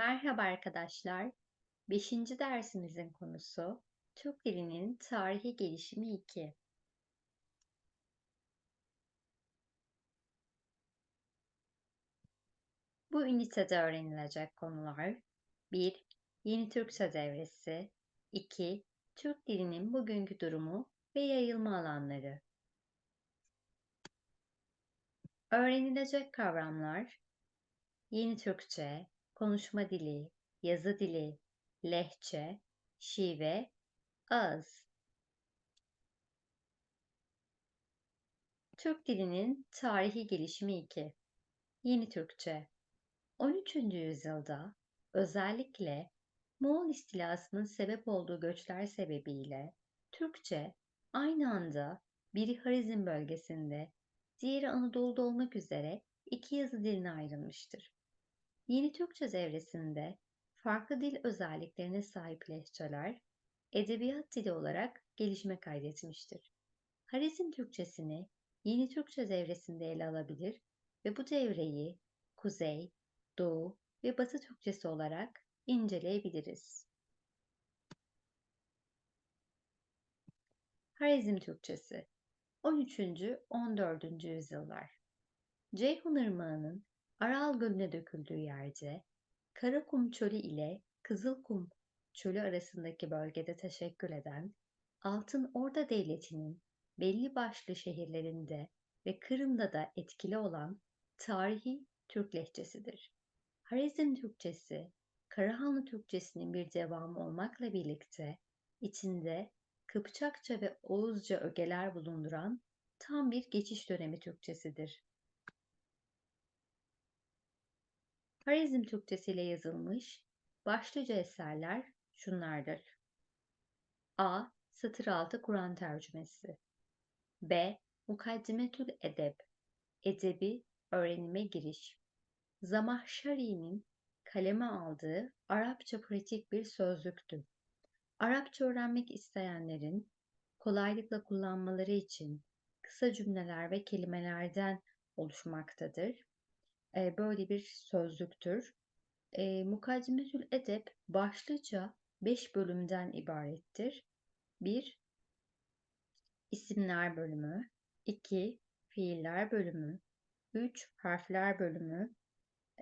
Merhaba arkadaşlar. Beşinci dersimizin konusu Türk dilinin tarihi gelişimi 2. Bu ünitede öğrenilecek konular 1. Yeni Türkçe devresi 2. Türk dilinin bugünkü durumu ve yayılma alanları Öğrenilecek kavramlar Yeni Türkçe, konuşma dili, yazı dili, lehçe, şive, ağız. Türk dilinin tarihi gelişimi 2. Yeni Türkçe 13. yüzyılda özellikle Moğol istilasının sebep olduğu göçler sebebiyle Türkçe aynı anda biri Harizm bölgesinde, diğeri Anadolu'da olmak üzere iki yazı diline ayrılmıştır. Yeni Türkçe devresinde farklı dil özelliklerine sahip lehçeler, edebiyat dili olarak gelişme kaydetmiştir. Harizm Türkçesini Yeni Türkçe devresinde ele alabilir ve bu devreyi Kuzey, Doğu ve Batı Türkçesi olarak inceleyebiliriz. Harizm Türkçesi 13. 14. yüzyıllar Ceyhun Irmağı'nın Aral Gölü'ne döküldüğü yerde Karakum Çölü ile Kızılkum Çölü arasındaki bölgede teşekkül eden Altın Orda Devleti'nin belli başlı şehirlerinde ve Kırım'da da etkili olan tarihi Türk lehçesidir. Harizm Türkçesi, Karahanlı Türkçesinin bir devamı olmakla birlikte içinde Kıpçakça ve Oğuzca ögeler bulunduran tam bir geçiş dönemi Türkçesidir. Harizm Türkçesiyle yazılmış başlıca eserler şunlardır. A. Satır altı Kur'an tercümesi. B. Mukaddimetül Edeb. Edebi öğrenime giriş. Zamahşari'nin kaleme aldığı Arapça pratik bir sözlüktü. Arapça öğrenmek isteyenlerin kolaylıkla kullanmaları için kısa cümleler ve kelimelerden oluşmaktadır e, böyle bir sözlüktür. E, Mukaddimetül Edep başlıca beş bölümden ibarettir. 1. İsimler bölümü 2. Fiiller bölümü 3. Harfler bölümü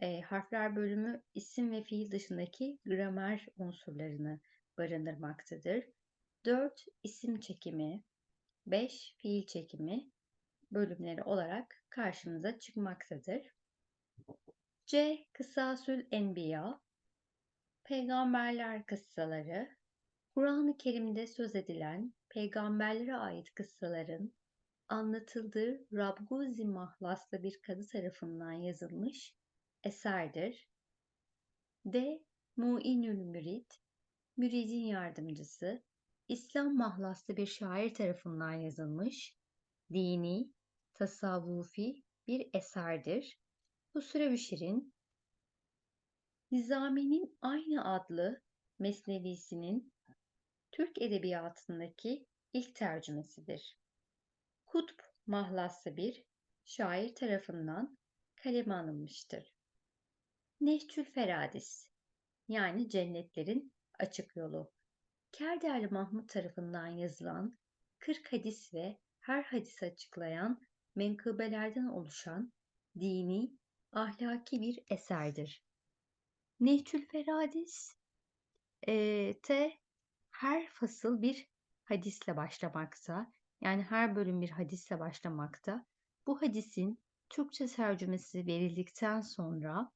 e, Harfler bölümü isim ve fiil dışındaki gramer unsurlarını barındırmaktadır. 4. İsim çekimi 5. Fiil çekimi bölümleri olarak karşımıza çıkmaktadır. C. Kısasül Enbiya Peygamberler kıssaları Kur'an-ı Kerim'de söz edilen peygamberlere ait kıssaların anlatıldığı Rabguzi mahlaslı bir kadı tarafından yazılmış eserdir. D. Mu'inül Mürid Müridin yardımcısı İslam mahlaslı bir şair tarafından yazılmış dini, tasavvufi bir eserdir. Bu Sürevişir'in Nizami'nin aynı adlı Mesnevisinin Türk Edebiyatı'ndaki ilk tercümesidir. Kutb mahlası bir şair tarafından kaleme alınmıştır. Nehçül Feradis yani Cennetlerin Açık Yolu Kerderli Mahmut tarafından yazılan 40 hadis ve her hadisi açıklayan menkıbelerden oluşan dini ahlaki bir eserdir. Nehçül Feradis e, te her fasıl bir hadisle başlamakta. Yani her bölüm bir hadisle başlamakta. Bu hadisin Türkçe tercümesi verildikten sonra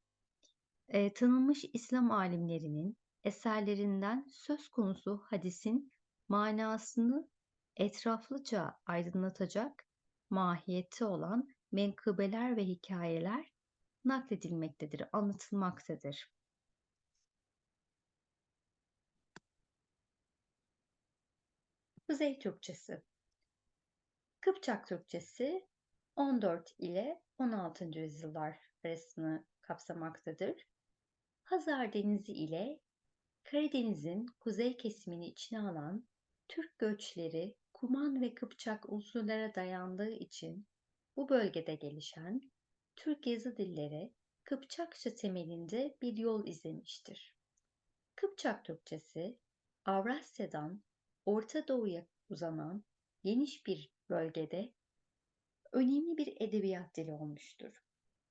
e, tanınmış İslam alimlerinin eserlerinden söz konusu hadisin manasını etraflıca aydınlatacak mahiyeti olan menkıbeler ve hikayeler nakledilmektedir, anlatılmaktadır. Kuzey Türkçesi Kıpçak Türkçesi 14 ile 16. yüzyıllar arasını kapsamaktadır. Hazar Denizi ile Karadeniz'in kuzey kesimini içine alan Türk göçleri Kuman ve Kıpçak unsurlara dayandığı için bu bölgede gelişen Türk yazı dilleri Kıpçakça temelinde bir yol izlemiştir. Kıpçak Türkçesi, Avrasya'dan Orta Doğu'ya uzanan geniş bir bölgede önemli bir edebiyat dili olmuştur.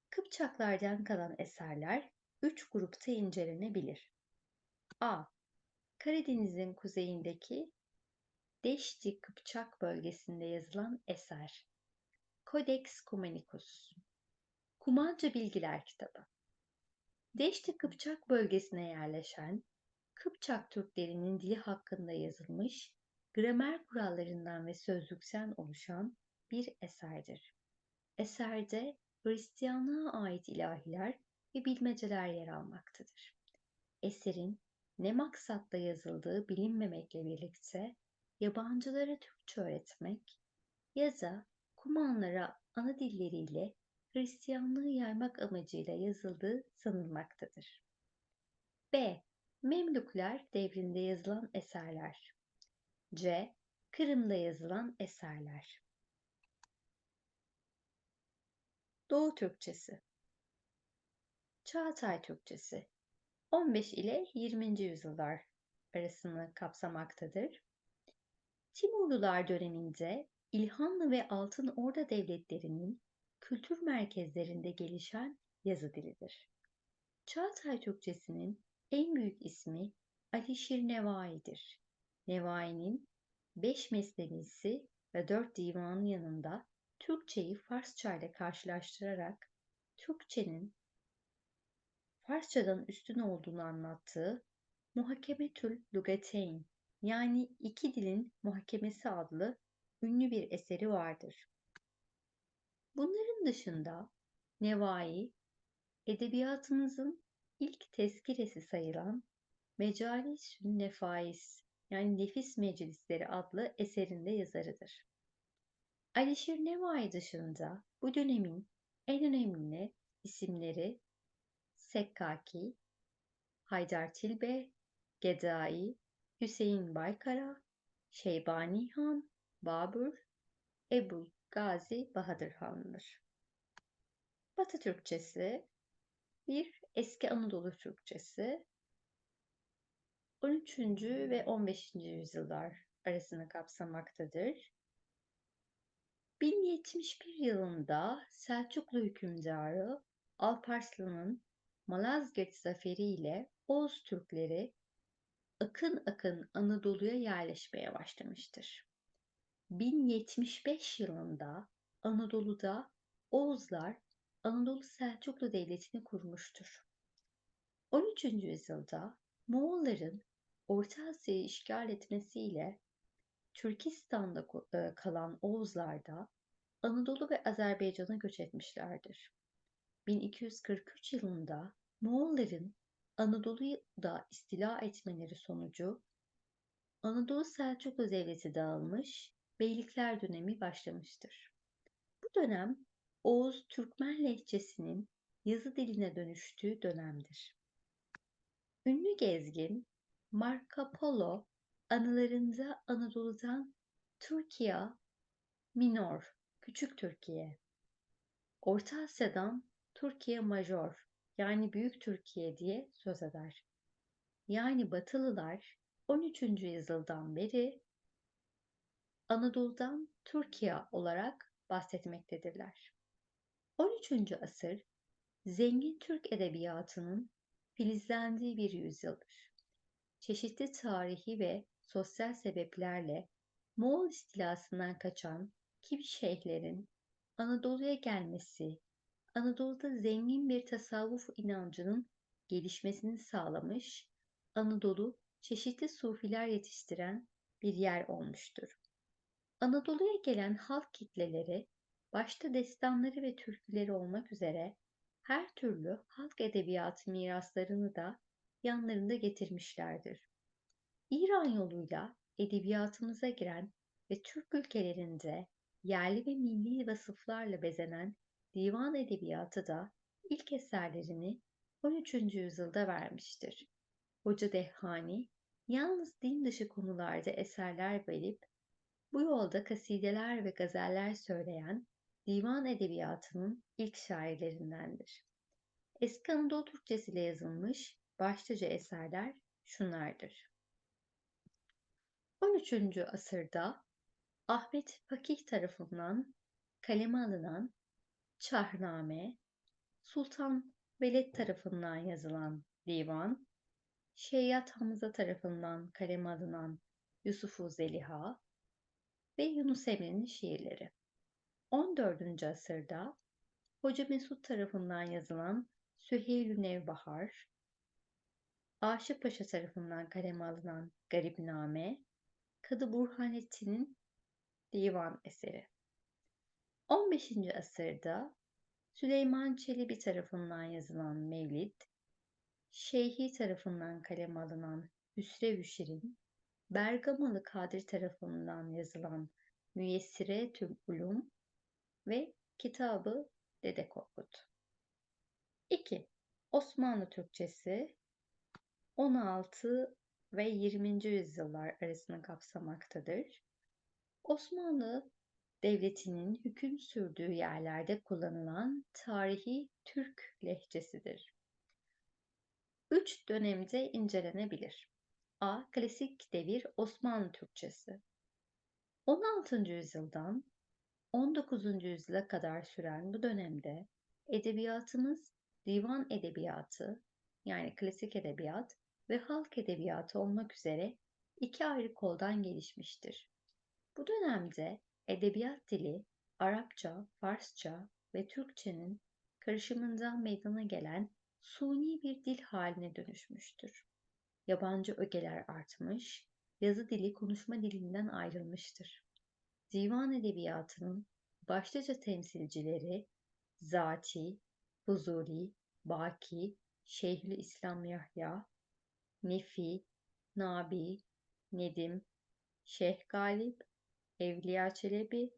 Kıpçaklardan kalan eserler üç grupta incelenebilir. A. Karadeniz'in kuzeyindeki Deşti Kıpçak bölgesinde yazılan eser. Codex Cumanicus Kumanca Bilgiler Kitabı Deşti Kıpçak bölgesine yerleşen Kıpçak Türklerinin dili hakkında yazılmış, gramer kurallarından ve sözlükten oluşan bir eserdir. Eserde Hristiyanlığa ait ilahiler ve bilmeceler yer almaktadır. Eserin ne maksatla yazıldığı bilinmemekle birlikte yabancılara Türkçe öğretmek ya da Kumanlara ana dilleriyle Hristiyanlığı yaymak amacıyla yazıldığı sanılmaktadır. B. Memlükler devrinde yazılan eserler. C. Kırım'da yazılan eserler. Doğu Türkçesi Çağatay Türkçesi 15 ile 20. yüzyıllar arasını kapsamaktadır. Timurlular döneminde İlhanlı ve Altın Orda devletlerinin kültür merkezlerinde gelişen yazı dilidir. Çağatay Türkçesinin en büyük ismi Alişir Nevai'dir. Nevai'nin beş mesnevisi ve dört divanı yanında Türkçeyi Farsça ile karşılaştırarak Türkçenin Farsçadan üstün olduğunu anlattığı Muhakemetül Lugateyn yani iki dilin muhakemesi adlı ünlü bir eseri vardır. Dışında Nevai, edebiyatımızın ilk tezkiresi sayılan Mecalis-ü Nefais yani Nefis Meclisleri adlı eserinde yazarıdır. Alişir Nevai dışında bu dönemin en önemli isimleri Sekkaki, Haydar Tilbe, Gedai, Hüseyin Baykara, Şeybani Han, Babur, Ebu Gazi Bahadır Han'dır. Batı Türkçesi bir eski Anadolu Türkçesi 13. ve 15. yüzyıllar arasını kapsamaktadır. 1071 yılında Selçuklu hükümdarı Alparslan'ın Malazgirt zaferi ile Oğuz Türkleri akın akın Anadolu'ya yerleşmeye başlamıştır. 1075 yılında Anadolu'da Oğuzlar Anadolu Selçuklu Devleti'ni kurmuştur. 13. yüzyılda Moğolların Orta Asya'yı işgal etmesiyle Türkistan'da e, kalan Oğuzlar da Anadolu ve Azerbaycan'a göç etmişlerdir. 1243 yılında Moğolların Anadolu'yu da istila etmeleri sonucu Anadolu Selçuklu Devleti dağılmış, beylikler dönemi başlamıştır. Bu dönem Oğuz Türkmen lehçesinin yazı diline dönüştüğü dönemdir. Ünlü gezgin Marco Polo anılarında Anadolu'dan Türkiye, Minor, Küçük Türkiye, Orta Asya'dan Türkiye Major yani Büyük Türkiye diye söz eder. Yani Batılılar 13. yüzyıldan beri Anadolu'dan Türkiye olarak bahsetmektedirler. 13. asır zengin Türk edebiyatının filizlendiği bir yüzyıldır. Çeşitli tarihi ve sosyal sebeplerle Moğol istilasından kaçan kimi şeyhlerin Anadolu'ya gelmesi, Anadolu'da zengin bir tasavvuf inancının gelişmesini sağlamış, Anadolu çeşitli sufiler yetiştiren bir yer olmuştur. Anadolu'ya gelen halk kitleleri, başta destanları ve türküleri olmak üzere her türlü halk edebiyatı miraslarını da yanlarında getirmişlerdir. İran yoluyla edebiyatımıza giren ve Türk ülkelerinde yerli ve milli vasıflarla bezenen divan edebiyatı da ilk eserlerini 13. yüzyılda vermiştir. Hoca Dehhani yalnız din dışı konularda eserler verip bu yolda kasideler ve gazeller söyleyen divan edebiyatının ilk şairlerindendir. Eski Anadolu Türkçesiyle yazılmış başlıca eserler şunlardır. 13. asırda Ahmet Fakih tarafından kaleme alınan Çahname, Sultan Veled tarafından yazılan divan, Şeyyat Hamza tarafından kaleme alınan Yusufu Zeliha ve Yunus Emre'nin şiirleri. 14. asırda Hoca Mesut tarafından yazılan Süheyl-ü Nevbahar, Aşık Paşa tarafından kaleme alınan Garipname, Kadı Burhanettin'in divan eseri. 15. asırda Süleyman Çelebi tarafından yazılan Mevlid, Şeyhi tarafından kaleme alınan Hüsrev-ü Şirin, Bergamalı Kadir tarafından yazılan Müyessire Tül Ulum ve Kitabı Dede Korkut. 2. Osmanlı Türkçesi 16 ve 20. yüzyıllar arasını kapsamaktadır. Osmanlı Devleti'nin hüküm sürdüğü yerlerde kullanılan tarihi Türk lehçesidir. Üç dönemde incelenebilir. A. Klasik devir Osmanlı Türkçesi. 16. yüzyıldan 19. yüzyıla kadar süren bu dönemde edebiyatımız divan edebiyatı yani klasik edebiyat ve halk edebiyatı olmak üzere iki ayrı koldan gelişmiştir. Bu dönemde edebiyat dili Arapça, Farsça ve Türkçenin karışımından meydana gelen suni bir dil haline dönüşmüştür. Yabancı ögeler artmış, yazı dili konuşma dilinden ayrılmıştır. Divan edebiyatının başlıca temsilcileri Zati, Huzuri, Baki, Şeyhül İslam Yahya, Nefi, Nabi, Nedim, Şeyh Galip, Evliya Çelebi,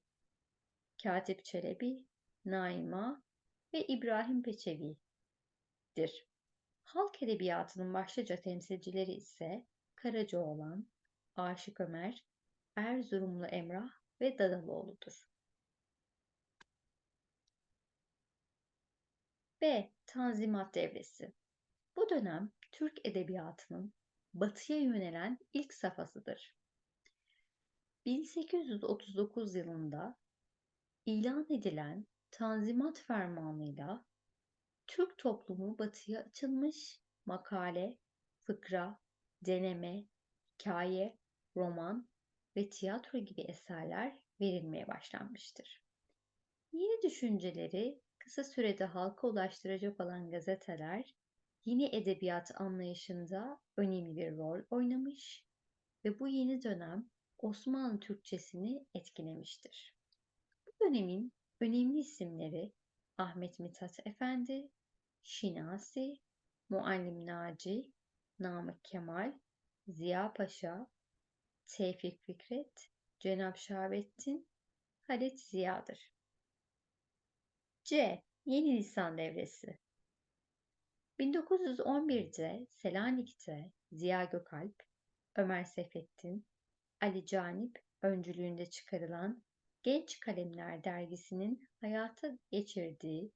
Katip Çelebi, Naima ve İbrahim Peçevi'dir. Halk edebiyatının başlıca temsilcileri ise Karacaoğlan, Aşık Ömer, Erzurumlu Emrah ve Dadaloğlu'dur. B. Tanzimat Devresi Bu dönem Türk edebiyatının batıya yönelen ilk safhasıdır. 1839 yılında ilan edilen Tanzimat Fermanı'yla Türk toplumu batıya açılmış makale, fıkra, deneme, hikaye, roman ve tiyatro gibi eserler verilmeye başlanmıştır. Yeni düşünceleri kısa sürede halka ulaştıracak olan gazeteler yeni edebiyat anlayışında önemli bir rol oynamış ve bu yeni dönem Osmanlı Türkçesini etkilemiştir. Bu dönemin önemli isimleri Ahmet Mithat Efendi, Şinasi, Muallim Naci, Namık Kemal, Ziya Paşa, Tevfik Fikret, Cenab Şahabettin, Halit Ziya'dır. C. Yeni Lisan Devresi 1911'de Selanik'te Ziya Gökalp, Ömer Seyfettin, Ali Canip öncülüğünde çıkarılan Genç Kalemler dergisinin hayata geçirdiği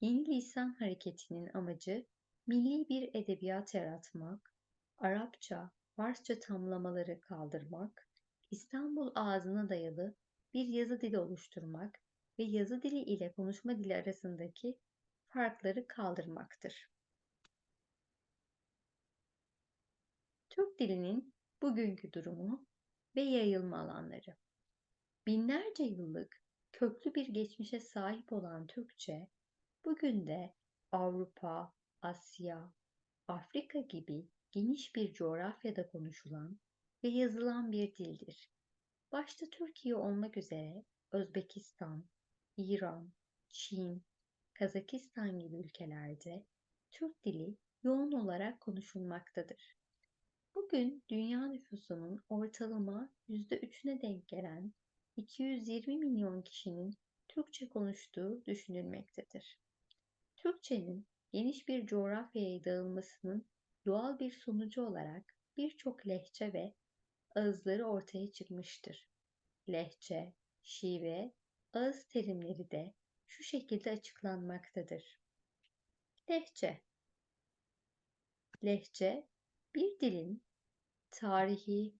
Yeni Lisan Hareketi'nin amacı milli bir edebiyat yaratmak, Arapça, Farsça tamlamaları kaldırmak, İstanbul ağzına dayalı bir yazı dili oluşturmak ve yazı dili ile konuşma dili arasındaki farkları kaldırmaktır. Türk dilinin bugünkü durumu ve yayılma alanları. Binlerce yıllık köklü bir geçmişe sahip olan Türkçe, bugün de Avrupa, Asya, Afrika gibi geniş bir coğrafyada konuşulan ve yazılan bir dildir. Başta Türkiye olmak üzere Özbekistan, İran, Çin, Kazakistan gibi ülkelerde Türk dili yoğun olarak konuşulmaktadır. Bugün dünya nüfusunun ortalama %3'üne denk gelen 220 milyon kişinin Türkçe konuştuğu düşünülmektedir. Türkçenin geniş bir coğrafyaya dağılmasının doğal bir sonucu olarak birçok lehçe ve ağızları ortaya çıkmıştır. Lehçe, şive, ağız terimleri de şu şekilde açıklanmaktadır. Lehçe Lehçe, bir dilin tarihi,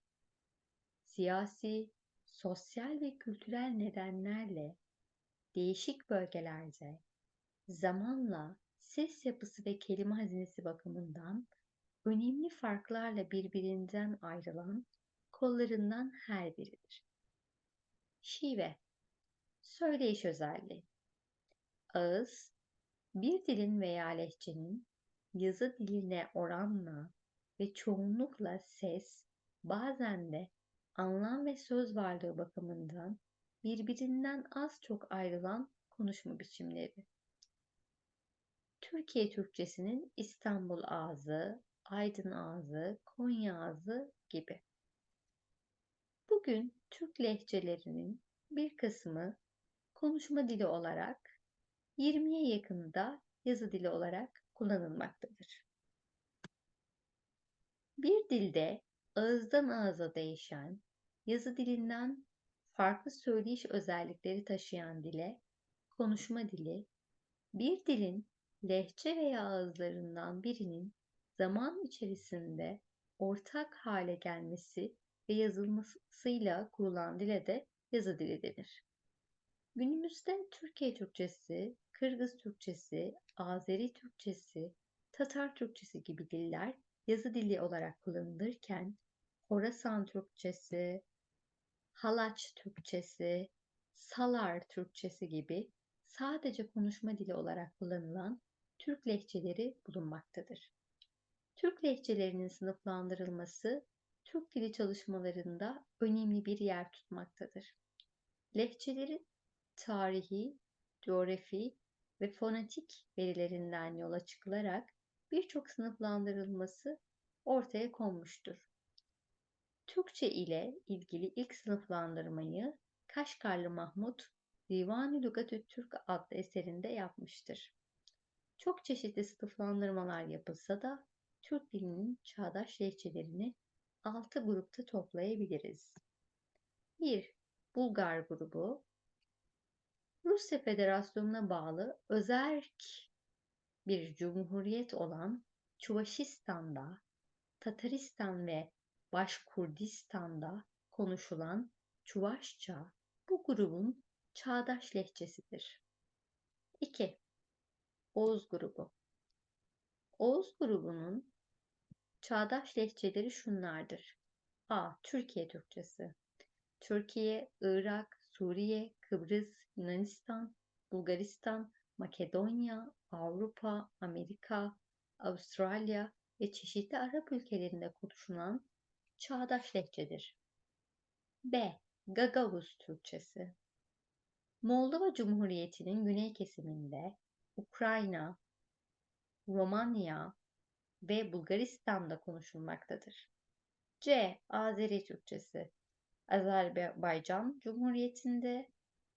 siyasi, sosyal ve kültürel nedenlerle değişik bölgelerde zamanla ses yapısı ve kelime hazinesi bakımından önemli farklarla birbirinden ayrılan kollarından her biridir. Şive Söyleyiş özelliği Ağız, bir dilin veya lehçenin yazı diline oranla ve çoğunlukla ses, bazen de anlam ve söz varlığı bakımından birbirinden az çok ayrılan konuşma biçimleri. Türkiye Türkçesinin İstanbul ağzı, Aydın ağzı, Konya ağzı gibi. Bugün Türk lehçelerinin bir kısmı konuşma dili olarak 20'ye yakını da yazı dili olarak kullanılmaktadır. Bir dilde ağızdan ağza değişen, yazı dilinden farklı söyleyiş özellikleri taşıyan dile konuşma dili, bir dilin lehçe veya ağızlarından birinin zaman içerisinde ortak hale gelmesi ve yazılmasıyla kurulan dile de yazı dili denir. Günümüzde Türkiye Türkçesi, Kırgız Türkçesi, Azeri Türkçesi, Tatar Türkçesi gibi diller yazı dili olarak kullanılırken Horasan Türkçesi, Halaç Türkçesi, Salar Türkçesi gibi sadece konuşma dili olarak kullanılan Türk lehçeleri bulunmaktadır. Türk lehçelerinin sınıflandırılması Türk dili çalışmalarında önemli bir yer tutmaktadır. Lehçelerin tarihi, coğrafi ve fonetik verilerinden yola çıkılarak birçok sınıflandırılması ortaya konmuştur. Türkçe ile ilgili ilk sınıflandırmayı Kaşgarlı Mahmut Divan-ı Lugatü Türk adlı eserinde yapmıştır. Çok çeşitli sınıflandırmalar yapılsa da Türk dilinin çağdaş lehçelerini altı grupta toplayabiliriz. 1. Bulgar grubu Rusya Federasyonu'na bağlı özerk bir cumhuriyet olan Çuvaşistan'da, Tataristan ve Başkurdistan'da konuşulan Çuvaşça bu grubun çağdaş lehçesidir. 2. Oğuz grubu Oğuz grubunun çağdaş lehçeleri şunlardır. A. Türkiye Türkçesi Türkiye, Irak, Suriye, Kıbrıs, Yunanistan, Bulgaristan, Makedonya, Avrupa, Amerika, Avustralya ve çeşitli Arap ülkelerinde konuşulan çağdaş lehçedir. B. Gagavuz Türkçesi Moldova Cumhuriyeti'nin güney kesiminde, Ukrayna, Romanya ve Bulgaristan'da konuşulmaktadır. C. Azeri Türkçesi Azerbaycan Cumhuriyeti'nde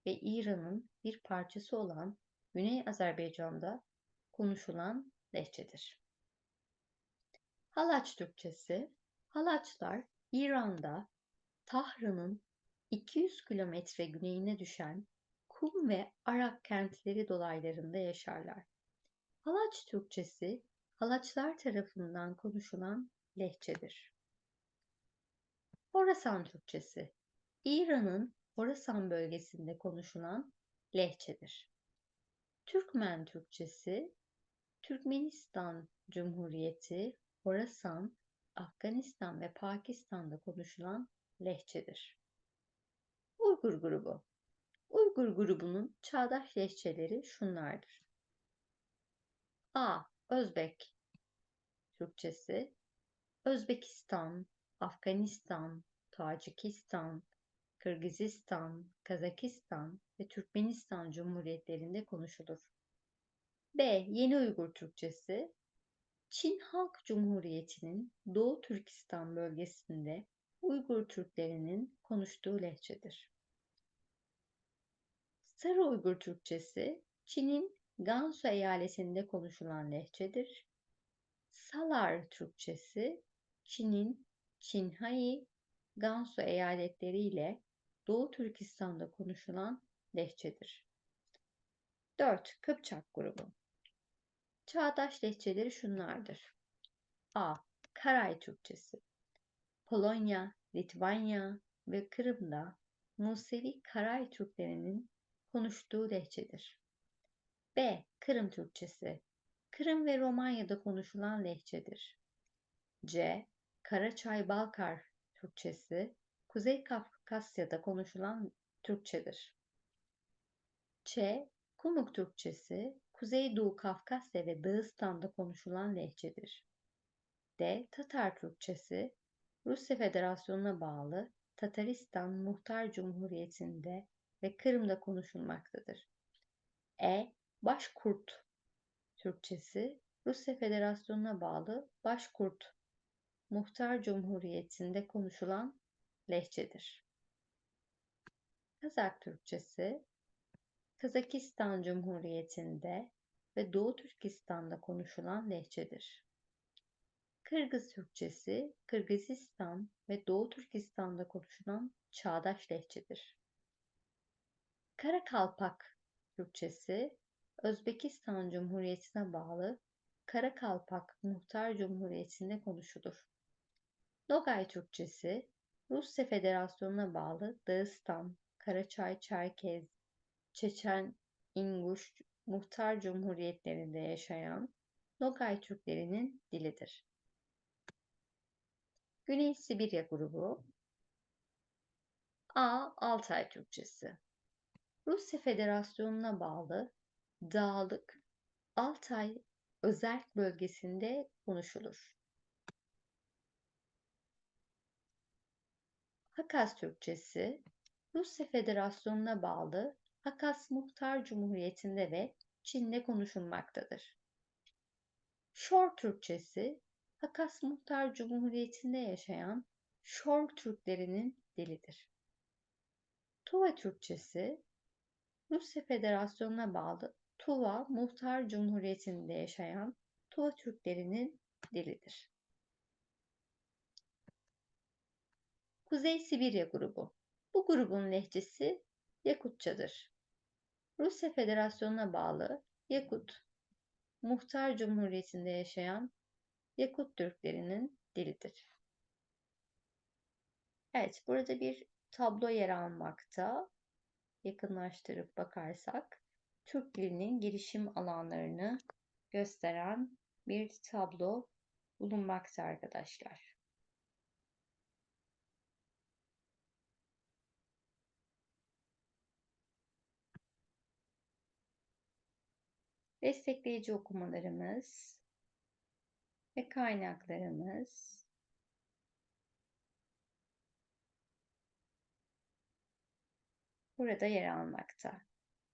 ve İran'ın bir parçası olan Güney Azerbaycan'da konuşulan lehçedir. Halaç Türkçesi Halaçlar İran'da Tahran'ın 200 kilometre güneyine düşen Kum ve Arak kentleri dolaylarında yaşarlar. Halaç Türkçesi Halaçlar tarafından konuşulan lehçedir. Horasan Türkçesi İran'ın Horasan bölgesinde konuşulan lehçedir. Türkmen Türkçesi Türkmenistan Cumhuriyeti, Horasan, Afganistan ve Pakistan'da konuşulan lehçedir. Uygur grubu Uygur grubunun çağdaş lehçeleri şunlardır. A. Özbek Türkçesi Özbekistan, Afganistan, Tacikistan, Kırgızistan, Kazakistan ve Türkmenistan Cumhuriyetlerinde konuşulur. B. Yeni Uygur Türkçesi Çin Halk Cumhuriyeti'nin Doğu Türkistan bölgesinde Uygur Türklerinin konuştuğu lehçedir. Sarı Uygur Türkçesi Çin'in Gansu eyaletinde konuşulan lehçedir. Salar Türkçesi Çin'in Çinhai, Gansu eyaletleri ile Doğu Türkistan'da konuşulan lehçedir. 4. Kıpçak grubu Çağdaş lehçeleri şunlardır. A. Karay Türkçesi. Polonya, Litvanya ve Kırım'da Musevi Karay Türklerinin konuştuğu lehçedir. B. Kırım Türkçesi. Kırım ve Romanya'da konuşulan lehçedir. C. Karaçay-Balkar Türkçesi. Kuzey Kafkasya'da konuşulan Türkçedir. Ç. Kumuk Türkçesi. Kuzeydoğu Kafkasya ve Dağıstan'da konuşulan lehçedir. D. Tatar Türkçesi. Rusya Federasyonu'na bağlı Tataristan Muhtar Cumhuriyeti'nde ve Kırım'da konuşulmaktadır. E. Başkurt Türkçesi Rusya Federasyonu'na bağlı Başkurt Muhtar Cumhuriyeti'nde konuşulan lehçedir. Kazak Türkçesi Kazakistan Cumhuriyeti'nde ve Doğu Türkistan'da konuşulan lehçedir. Kırgız Türkçesi Kırgızistan ve Doğu Türkistan'da konuşulan çağdaş lehçedir. Karakalpak Türkçesi Özbekistan Cumhuriyeti'ne bağlı Karakalpak Muhtar Cumhuriyeti'nde konuşulur. Nogay Türkçesi Rusya Federasyonu'na bağlı Dağıstan, Karaçay, Çerkez, Çeçen, İnguş Muhtar Cumhuriyetlerinde yaşayan Nogay Türklerinin dilidir. Güney Sibirya grubu A. Altay Türkçesi Rusya Federasyonu'na bağlı Dağlık Altay özerk bölgesinde konuşulur. Hakas Türkçesi Rusya Federasyonu'na bağlı Hakas Muhtar Cumhuriyeti'nde ve Çin'de konuşulmaktadır. Şor Türkçesi Hakas Muhtar Cumhuriyeti'nde yaşayan Şor Türklerinin dilidir. Tuva Türkçesi Rusya Federasyonu'na bağlı Tuva Muhtar Cumhuriyeti'nde yaşayan Tuva Türklerinin dilidir. Kuzey Sibirya grubu. Bu grubun lehçesi Yakutçadır. Rusya Federasyonu'na bağlı Yakut, Muhtar Cumhuriyeti'nde yaşayan Yakut Türklerinin dilidir. Evet, burada bir tablo yer almakta. Yakınlaştırıp bakarsak, Türk dilinin gelişim alanlarını gösteren bir tablo bulunmakta arkadaşlar. Destekleyici okumalarımız ve kaynaklarımız burada yer almakta.